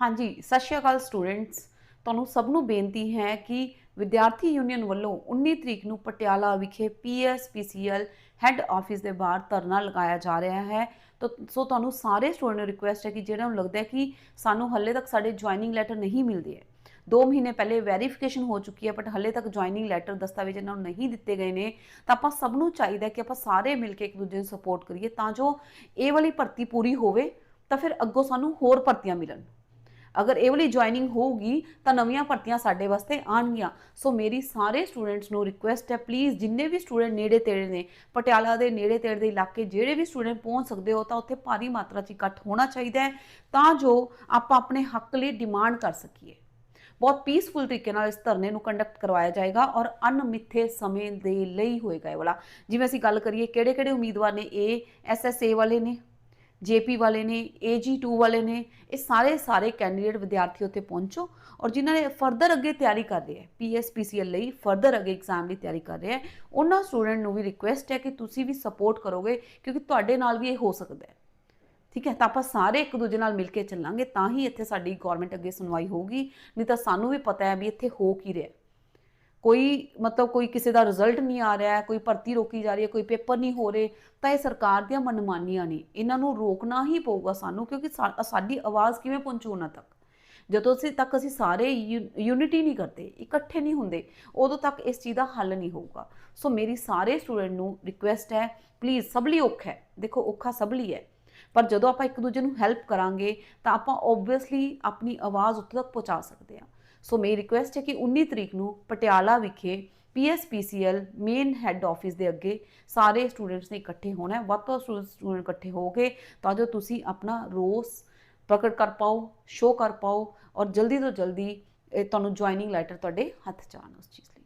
ਹਾਂਜੀ, ਸਤਿ ਸ਼੍ਰੀ ਅਕਾਲ ਸਟੂਡੈਂਟਸ। ਤੁਹਾਨੂੰ ਸਭ ਨੂੰ ਬੇਨਤੀ ਹੈ ਕਿ ਵਿਦਿਆਰਥੀ ਯੂਨੀਅਨ ਵੱਲੋਂ 19 ਤਰੀਕ ਨੂੰ ਪਟਿਆਲਾ ਵਿਖੇ ਪੀਐਸਪੀਸੀਐਲ ਹੈੱਡ ਆਫਿਸ ਦੇ ਬਾਹਰ ਧਰਨਾ ਲਗਾਇਆ ਜਾ ਰਿਹਾ ਹੈ। ਤਾਂ, ਸੋ ਤੁਹਾਨੂੰ ਸਾਰੇ ਸਟੂਡੈਂਟ ਨੂੰ ਰਿਕੁਐਸਟ ਹੈ ਕਿ ਜਿਹੜਾ ਨੂੰ ਲੱਗਦਾ ਹੈ ਕਿ ਸਾਨੂੰ ਹੱਲੇ ਤੱਕ ਸਾਡੇ ਜੁਆਇਨਿੰਗ ਲੈਟਰ ਨਹੀਂ ਮਿਲਦੇ ਹੈ। 2 ਮਹੀਨੇ ਪਹਿਲੇ ਵੈਰੀਫਿਕੇਸ਼ਨ ਹੋ ਚੁੱਕੀ ਹੈ ਬਟ ਹੱਲੇ ਤੱਕ ਜੁਆਇਨਿੰਗ ਲੈਟਰ ਦਸਤਾਵੇਜ਼ ਇਹਨਾਂ ਨੂੰ ਨਹੀਂ ਦਿੱਤੇ ਗਏ ਨੇ। ਤਾਂ ਆਪਾਂ ਸਭ ਨੂੰ ਚਾਹੀਦਾ ਕਿ ਆਪਾਂ ਸਾਰੇ ਮਿਲ ਕੇ ਇੱਕ ਦੂਜੇ ਨੂੰ ਸਪੋਰਟ ਕਰੀਏ, ਤਾਂ ਜੋ ਇਹ ਵਾਲੀ ਭਰਤੀ ਪੂਰੀ ਹੋਵੇ, ਤਾਂ ਫਿਰ ਅੱਗੋਂ ਸਾਨੂੰ ਹੋਰ ਭਰਤੀਆਂ ਮਿਲਣ। ਅਗਰ ਇਹ ਵਾਲੀ ਜੁਆਇਨਿੰਗ ਹੋਊਗੀ, ਤਾਂ ਨਵੀਆਂ ਭਰਤੀਆਂ ਸਾਡੇ ਵਾਸਤੇ ਆਣਗੀਆਂ ਸੋ ਮੇਰੀ ਸਾਰੇ ਸਟੂਡੈਂਟਸ ਨੂੰ ਰਿਕੁਐਸਟ ਹੈ ਪਲੀਜ਼ ਜਿੰਨੇ ਵੀ ਸਟੂਡੈਂਟ ਨੇੜੇ ਤੇੜੇ ਨੇ, ਪਟਿਆਲਾ ਦੇ ਨੇੜੇ ਤੇੜੇ ਦੇ ਇਲਾਕੇ ਜਿਹੜੇ ਵੀ ਸਟੂਡੈਂਟ ਪਹੁੰਚ ਸਕਦੇ ਹੋ, ਤਾਂ ਉੱਥੇ ਭਾਰੀ ਮਾਤਰਾ 'ਚ ਇਕੱਠ ਹੋਣਾ ਚਾਹੀਦਾ ਹੈ, ਤਾਂ ਜੋ ਆਪਾਂ ਆਪਣੇ ਹੱਕ ਲਈ ਡਿਮਾਂਡ ਕਰ ਸਕੀਏ। ਬਹੁਤ ਪੀਸਫੁਲ ਤਰੀਕੇ ਨਾਲ ਇਸ ਧਰਨੇ ਨੂੰ ਕੰਡਕਟ ਕਰਵਾਇਆ ਜਾਏਗਾ ਔਰ ਅਨਮਿੱਥੇ ਸਮੇਂ ਦੇ ਲਈ ਹੋਏਗਾ ਇਹ ਵਾਲਾ। ਜਿਵੇਂ ਅਸੀਂ ਗੱਲ ਕਰੀਏ ਕਿਹੜੇ ਕਿਹੜੇ ਉਮੀਦਵਾਰ ਨੇ? ਇਹ ਐਸਐਸਏ ਵਾਲੇ ਨੇ। ਜੇਪੀ ਵਾਲੇ ਨੇ AG2 ਵਾਲੇ ਨੇ, ਇਹ ਸਾਰੇ ਸਾਰੇ ਕੈਂਡੀਡੇਟ ਵਿਦਿਆਰਥੀ ਉੱਥੇ ਪਹੁੰਚੋ ਔਰ ਜਿਨ੍ਹਾਂ ਨੇ ਫਰਦਰ ਅੱਗੇ ਤਿਆਰੀ ਕਰ ਰਹੇ ਹੈ ਪੀਐਸਪੀਸੀਐਲ ਲਈ ਫਰਦਰ ਅੱਗੇ ਐਗਜ਼ਾਮ ਲਈ ਤਿਆਰੀ ਕਰ ਰਹੇ ਹੈ, ਉਹਨਾਂ ਸਟੂਡੈਂਟ ਨੂੰ ਵੀ ਰਿਕੁਐਸਟ ਹੈ ਕਿ ਤੁਸੀਂ ਵੀ ਸਪੋਰਟ ਕਰੋਗੇ ਕਿਉਂਕਿ ਤੁਹਾਡੇ ਨਾਲ ਵੀ ਇਹ ਹੋ ਸਕਦਾ ਹੈ। ਠੀਕ ਹੈ, ਤਾਂ ਆਪਾਂ ਸਾਰੇ ਇੱਕ ਦੂਜੇ ਨਾਲ ਮਿਲ ਕੇ ਚੱਲਾਂਗੇ, ਤਾਂ ਹੀ ਇੱਥੇ ਸਾਡੀ ਗਵਰਨਮੈਂਟ ਅੱਗੇ ਸੁਣਵਾਈ ਹੋਊਗੀ, ਨਹੀਂ ਤਾਂ ਸਾਨੂੰ ਵੀ ਪਤਾ ਹੈ ਵੀ ਇੱਥੇ ਹੋ ਕੀ ਰਿਹਾ ਕੋਈ ਮਤਲਬ ਕੋਈ ਕਿਸੇ ਦਾ ਰਿਜ਼ਲਟ ਨਹੀਂ ਆ ਰਿਹਾ, ਕੋਈ ਭਰਤੀ ਰੋਕੀ ਜਾ ਰਹੀ ਹੈ, ਕੋਈ ਪੇਪਰ ਨਹੀਂ ਹੋ ਰਹੇ, ਤਾਂ ਇਹ ਸਰਕਾਰ ਦੀਆਂ ਮਨਮਾਨੀਆਂ ਨੇ। ਇਹਨਾਂ ਨੂੰ ਰੋਕਣਾ ਹੀ ਪਊਗਾ ਸਾਨੂੰ, ਕਿਉਂਕਿ ਸਾ- ਸਾਡੀ ਆਵਾਜ਼ ਕਿਵੇਂ ਪਹੁੰਚੂ ਉਹਨਾਂ ਤੱਕ? ਜਦੋਂ ਅਸੀਂ, ਤੱਕ ਅਸੀਂ ਸਾਰੇ ਯੂਨਿਟੀ ਨਹੀਂ ਕਰਦੇ, ਇਕੱਠੇ ਨਹੀਂ ਹੁੰਦੇ, ਉਦੋਂ ਤੱਕ ਇਸ ਚੀਜ਼ ਦਾ ਹੱਲ ਨਹੀਂ ਹੋਊਗਾ। ਸੋ ਮੇਰੀ ਸਾਰੇ ਸਟੂਡੈਂਟ ਨੂੰ ਰਿਕੁਐਸਟ ਹੈ ਪਲੀਜ਼ ਸਭ ਲਈ ਔਖਾ ਹੈ। ਦੇਖੋ, ਔਖਾ ਸਭ ਲਈ ਹੈ। ਪਰ ਜਦੋਂ ਆਪਾਂ ਇੱਕ ਦੂਜੇ ਨੂੰ ਹੈਲਪ ਕਰਾਂਗੇ, ਤਾਂ ਆਪਾਂ ਓਬਵੀਅਸਲੀ ਆਪਣੀ ਆਵਾਜ਼ ਉੱਥੇ ਤੱਕ ਪਹੁੰਚਾ ਸਕਦੇ ਹਾਂ। ਸੋ ਮੇਰੀ ਰਿਕੁਐਸਟ ਹੈ ਕਿ 19 ਤਰੀਕ ਨੂੰ ਪਟਿਆਲਾ ਵਿਖੇ ਪੀਐਸਪੀਸੀਐਲ ਮੇਨ ਹੈੱਡ ਆਫਿਸ ਦੇ ਅੱਗੇ ਸਾਰੇ ਸਟੂਡੈਂਟਸ ਨੇ ਇਕੱਠੇ ਹੋਣਾ ਹੈ ਵੱਧ ਤੋਂ ਵੱਧ ਸਟੂਡੈਂਟ ਇਕੱਠੇ ਹੋ ਕੇ ਤਾਂ ਜੋ ਤੁਸੀਂ ਆਪਣਾ ਰੋਸ ਪ੍ਰਗਟ ਕਰ ਪਾਓ ਸ਼ੋ ਕਰ ਪਾਓ ਔਰ ਜਲਦੀ ਤੋਂ ਜਲਦੀ ਇਹ ਤੁਹਾਨੂੰ ਜੁਆਇਨਿੰਗ ਲੈਟਰ ਤੁਹਾਡੇ ਹੱਥ ਚ ਆਉਣ ਉਸ ਚੀਜ਼ ਲਈ